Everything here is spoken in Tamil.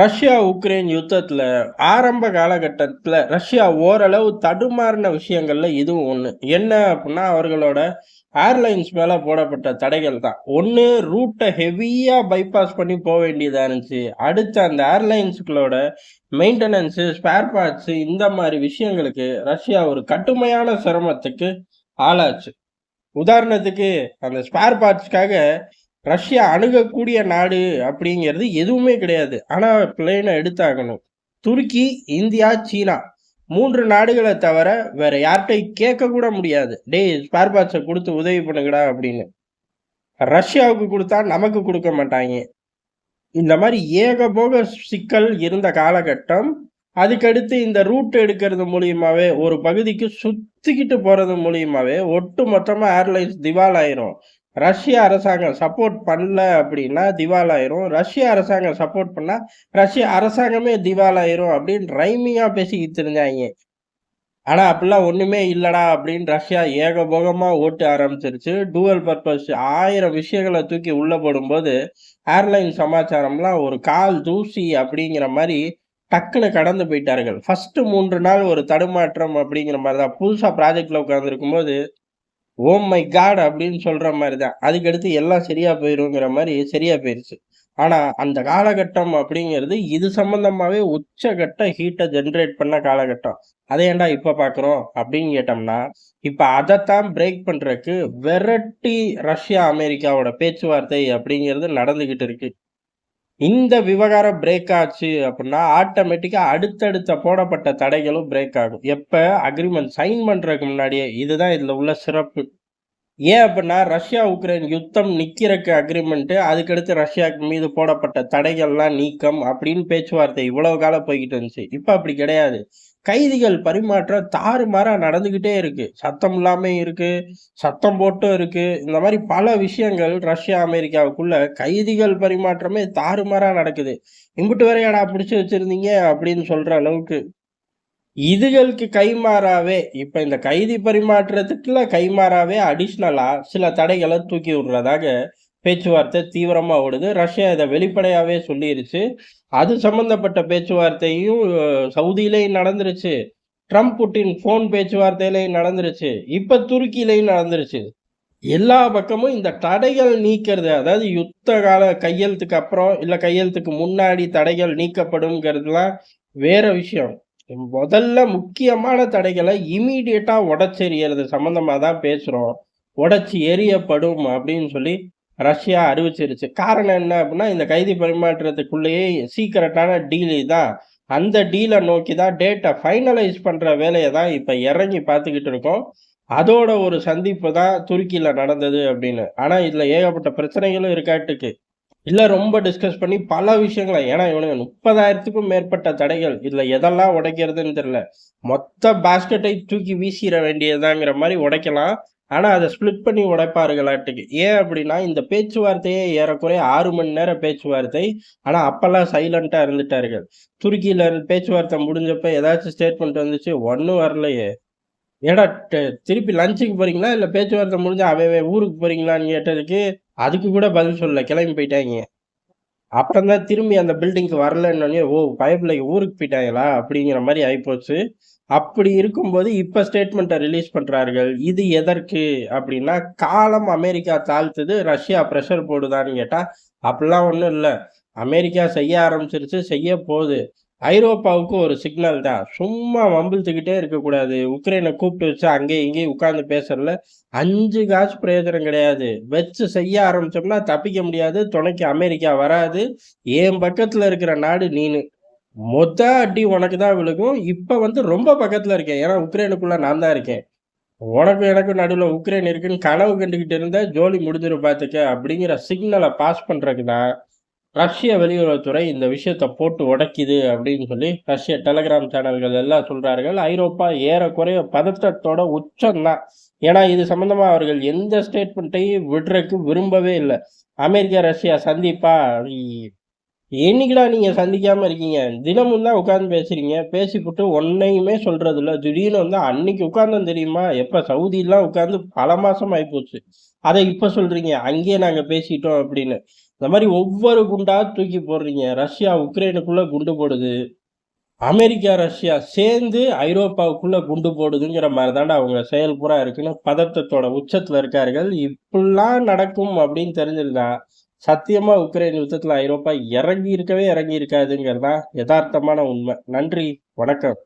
ரஷ்யா உக்ரைன் யுத்தத்தில் ஆரம்ப காலகட்டத்தில் ரஷ்யா ஓரளவு தடுமாறின விஷயங்களில் இதுவும் ஒன்று என்ன அப்படின்னா அவர்களோட ஏர்லைன்ஸ் மேலே போடப்பட்ட தடைகள் தான். ஒன்று ரூட்டை ஹெவியாக பைபாஸ் பண்ணி போக வேண்டியதாக இருந்துச்சு. அடுத்து அந்த ஏர்லைன்ஸுகளோட மெயின்டெனன்ஸு ஸ்பேர் பார்ட்ஸு இந்த மாதிரி விஷயங்களுக்கு ரஷ்யா ஒரு கடுமையான சிரமத்துக்கு ஆளாச்சு. உதாரணத்துக்கு அந்த ஸ்பேர் பார்ட்ஸ்க்காக ரஷ்யா அணுகக்கூடிய நாடு அப்படிங்கிறது எதுவுமே கிடையாது. ஆனால் பிளேனை எடுத்தாகணும். துருக்கி இந்தியா சீனா மூன்று நாடுகளை தவிர வேற யார்கிட்டையும் கேட்க கூட முடியாது. டேய் ஸ்பேர் பார்ட்ஸை கொடுத்து உதவி பண்ணுங்கடா அப்படின்னு. ரஷ்யாவுக்கு கொடுத்தா நமக்கு கொடுக்க மாட்டாங்க. இந்த மாதிரி ஏகபோக சிக்கல் இருந்த காலகட்டம். அதுக்கடுத்து இந்த ரூட் எடுக்கிறது மூலியமாவே ஒரு பகுதிக்கு சுத்திக்கிட்டு போறது மூலியமாவே ஒட்டு மொத்தமா ஏர்லைன்ஸ் திவால் ஆயிரும் ரஷ்ய அரசாங்கம் சப்போர்ட் பண்ணல அப்படின்னா திவாலாயிரும். ரஷ்ய அரசாங்கம் சப்போர்ட் பண்ணா ரஷ்ய அரசாங்கமே திவாலாயிரும் அப்படின்னு ரைமிங்கா பேசிக்கிட்டு இருந்தாங்க. ஆனா அப்படிலாம் ஒண்ணுமே இல்லடா அப்படின்னு ரஷ்யா ஏகபோகமா ஓட்டு ஆரம்பிச்சிருச்சு. டூவல் பர்பஸ் ஆயிரம் விஷயங்களை தூக்கி உள்ள போடும்போது ஏர்லைன் சமாச்சாரம்லாம் ஒரு கால் தூசி அப்படிங்கிற மாதிரி டக்குன்னு கடந்து போயிட்டார்கள். ஃபர்ஸ்ட் மூன்று நாள் ஒரு தடுமாற்றம் அப்படிங்கிற மாதிரி தான் புதுசா ப்ராஜெக்ட்ல உட்காந்துருக்கும் போது ஓம் மை காட் அப்படின்னு சொல்கிற மாதிரி தான் அதுக்கடுத்து எல்லாம் சரியா போயிருங்கிற மாதிரி சரியா போயிடுச்சு ஆனால் அந்த காலகட்டம் அப்படிங்கிறது இது சம்மந்தமாகவே உச்சகட்ட ஹீட்டை ஜென்ரேட் பண்ண காலகட்டம். அதை ஏன்டா இப்போ பார்க்குறோம் அப்படின்னு கேட்டோம்னா இப்போ அதைத்தான் பிரேக் பண்ணுறதுக்கு வெரட்டி ரஷ்யா அமெரிக்காவோட பேச்சுவார்த்தை அப்படிங்கிறது நடந்துக்கிட்டு இருக்குது இந்த விவகாரம் பிரேக் ஆச்சு அப்படின்னா ஆட்டோமேட்டிக்காக அடுத்தடுத்த போடப்பட்ட தடைகளும் பிரேக் ஆகும். எப்போ? அக்ரிமெண்ட் சைன் பண்ணுறதுக்கு முன்னாடியே. இதுதான் இதில் உள்ள சிறப்பு. ஏன் அப்படின்னா ரஷ்யா உக்ரைன் யுத்தம் நிற்கிறக்கு அக்ரிமெண்ட்டு அதுக்கடுத்து ரஷ்யாவுக்கு மீது போடப்பட்ட தடைகள்லாம் நீக்கம் அப்படின்னு பேச்சுவார்த்தை இவ்வளவு காலம் போய்கிட்டு இருந்துச்சு. இப்போ அப்படி கிடையாது. கைதிகள் பரிமாற்றம் தாறுமாறாக நடந்துக்கிட்டே இருக்குது சத்தம் இல்லாமல் இருக்குது சத்தம் போட்டும் இருக்குது இந்த மாதிரி பல விஷயங்கள் ரஷ்யா அமெரிக்காவுக்குள்ள கைதிகள் பரிமாற்றமே தாறுமாறாக நடக்குது. இங்கிட்டு வரையாடா பிடிச்சி வச்சிருந்தீங்க அப்படின்னு சொல்கிற அளவுக்கு இதுகளுக்கு கைமாறாவே இப்போ இந்த கைதி பரிமாற்றத்துக்குள்ள கைமாறாவே அடிஷ்னலாக சில தடைகளை தூக்கி விடுறதாக பேச்சுவார்த்தை தீவிரமாக ஓடுது. ரஷ்யா இதை வெளிப்படையாகவே சொல்லிருச்சு. அது சம்மந்தப்பட்ட பேச்சுவார்த்தையும் சவுதியிலேயும் சவுதியிலையும் நடந்துருச்சு. ட்ரம்ப் புட்டின் ஃபோன் பேச்சுவார்த்தையிலையும் நடந்துருச்சு. இப்போ துருக்கியிலையும் நடந்துருச்சு. எல்லா பக்கமும் இந்த தடைகள் நீக்கிறது அதாவது யுத்த கால கையெழுத்துக்கு அப்புறம் இல்லை கையெழுத்துக்கு முன்னாடி தடைகள் நீக்கப்படுங்கிறதுலாம் வேற விஷயம். முதல்ல முக்கியமான தடைகளை இமீடியட்டாக உடைச்செறியறது சம்மந்தமாக தான் பேசுகிறோம் உடச்சி எரியப்படும் அப்படின்னு சொல்லி ரஷ்யா அறிவிச்சிருச்சு. காரணம் என்ன அப்படின்னா இந்த கைதி பரிமாற்றத்துக்குள்ளேயே சீக்கிரட்டான டீல் தான் அந்த டீலை நோக்கி தான் டேட்டை ஃபைனலைஸ் பண்ணுற வேலையை தான் இப்போ இறங்கி பார்த்துக்கிட்டு இருக்கோம். அதோட ஒரு சந்திப்பு தான் துருக்கியில் நடந்தது அப்படின்னு. ஆனால் இதில் ஏகப்பட்ட பிரச்சனைகளும் இருக்காட்டுக்கு இல்லை ரொம்ப டிஸ்கஸ் பண்ணி பல விஷயங்களை ஏன்னா இவனுங்க முப்பதாயிரத்துக்கும் மேற்பட்ட தடைகள். இதில் எதெல்லாம் உடைக்கிறதுன்னு தெரியல. மொத்த பாஸ்கெட்டை தூக்கி வீசிட வேண்டியதாங்கிற மாதிரி உடைக்கலாம். ஆனால் அதை ஸ்ப்ளிட் பண்ணி உடைப்பார்களாட்டுக்கு. ஏன் அப்படின்னா இந்த பேச்சுவார்த்தையே ஏறக்குறைய ஆறு மணி நேரம் பேச்சுவார்த்தை. ஆனால் அப்போல்லாம் சைலண்ட்டாக இருந்துட்டார்கள். இருந்து பேச்சுவார்த்தை முடிஞ்சப்ப ஏதாச்சும் ஸ்டேட்மெண்ட் வந்துச்சு ஒன்றும் வரலையே. ஏடா திருப்பி லஞ்சுக்கு போகிறீங்களா இல்லை பேச்சுவார்த்தை முடிஞ்சு அவன் ஊருக்கு போகிறீங்களான்னு கேட்டதுக்கு அதுக்கு கூட பதில் சொல்லலை. கிளம்பி போயிட்டாங்க அப்புறம் தான் திரும்பி அந்த பில்டிங்க்கு வரலன்னு ஓ பயப்பில் ஊருக்கு போயிட்டாங்களா? அப்படிங்கிற மாதிரி ஆகிப்போச்சு அப்படி இருக்கும்போது இப்போ ஸ்டேட்மெண்ட்டை ரிலீஸ் பண்ணுறார்கள் இது எதற்கு? அப்படின்னா காலம் அமெரிக்கா தாழ்த்துது ரஷ்யா ப்ரெஷர் போடுதான்னு கேட்டால் அப்படிலாம் ஒன்றும் இல்லை. அமெரிக்கா செய்ய ஆரம்பிச்சிருச்சு செய்ய போகுது. ஐரோப்பாவுக்கு ஒரு சிக்னல் தான். சும்மா வம்பிழுத்துக்கிட்டே இருக்கக்கூடாது. உக்ரைனை கூப்பிட்டு வச்சு அங்கேயும் இங்கேயும் உட்காந்து பேசுறதுல அஞ்சு காசு பிரயோஜனம் கிடையாது. வச்சு செய்ய ஆரம்பிச்சோம்னா தப்பிக்க முடியாது. துணைக்கு அமெரிக்கா வராது. என் பக்கத்துல இருக்கிற நாடு நீனு. மொத்த அடி உனக்கு தான் விழுகும். இப்ப வந்து ரொம்ப பக்கத்துல இருக்கேன். ஏன்னா உக்ரைனுக்குள்ள நான் தான் இருக்கேன். உனக்கும் எனக்கும் நடுவில் உக்ரைன் இருக்குன்னு கனவு கண்டுக்கிட்டு இருந்தால் ஜோலி முடிஞ்சிடும் பார்த்துக்க அப்படிங்கிற சிக்னலை பாஸ் பண்றதுக்கு தான் ரஷ்ய வெளியுறவுத்துறை இந்த விஷயத்தை போட்டு உடைக்குது அப்படின்னு சொல்லி ரஷ்ய டெலகிராம் சேனல்கள் எல்லாம் சொல்றார்கள். ஐரோப்பா ஏறக்குறைய பதட்டத்தோட உச்சம்தான். ஏன்னா இது சம்பந்தமா அவர்கள் எந்த ஸ்டேட்மெண்ட்டையும் விடுறதுக்கு விரும்பவே இல்லை. America Russia சந்திப்பா? என்னைக்குடா நீங்க சந்திக்காம இருக்கீங்க? தினமும் தான் உட்கார்ந்து பேசுறீங்க. பேசிப்புட்டு ஒன்னையுமே சொல்றது இல்ல திடீர்னு வந்து அன்னைக்கு உட்கார்ந்தோம் தெரியுமா? எப்ப சவுதிலாம் உட்கார்ந்து பல மாசம் ஆயிப்போச்சு அதை இப்ப சொல்றீங்க. அங்கேயே நாங்க பேசிட்டோம் அப்படின்னு. இந்த மாதிரி ஒவ்வொரு குண்டா தூக்கி போடுறீங்க. ரஷ்யா உக்ரைனுக்குள்ள குண்டு போடுது. அமெரிக்கா ரஷ்யா சேர்ந்து ஐரோப்பாவுக்குள்ள குண்டு போடுதுங்கிற மாதிரி தாண்டா அவங்க செயல் பூரா இருக்குன்னு பதட்டத்தோட உச்சத்துல இருக்கார்கள். இப்படிலாம் நடக்கும் அப்படின்னு தெரிஞ்சிருந்தா சத்தியமா உக்ரைன் யுத்தத்துல ஐரோப்பா இறங்கி இருக்கவே இறங்கி இருக்காதுங்கிறதா யதார்த்தமான உண்மை. நன்றி வணக்கம்.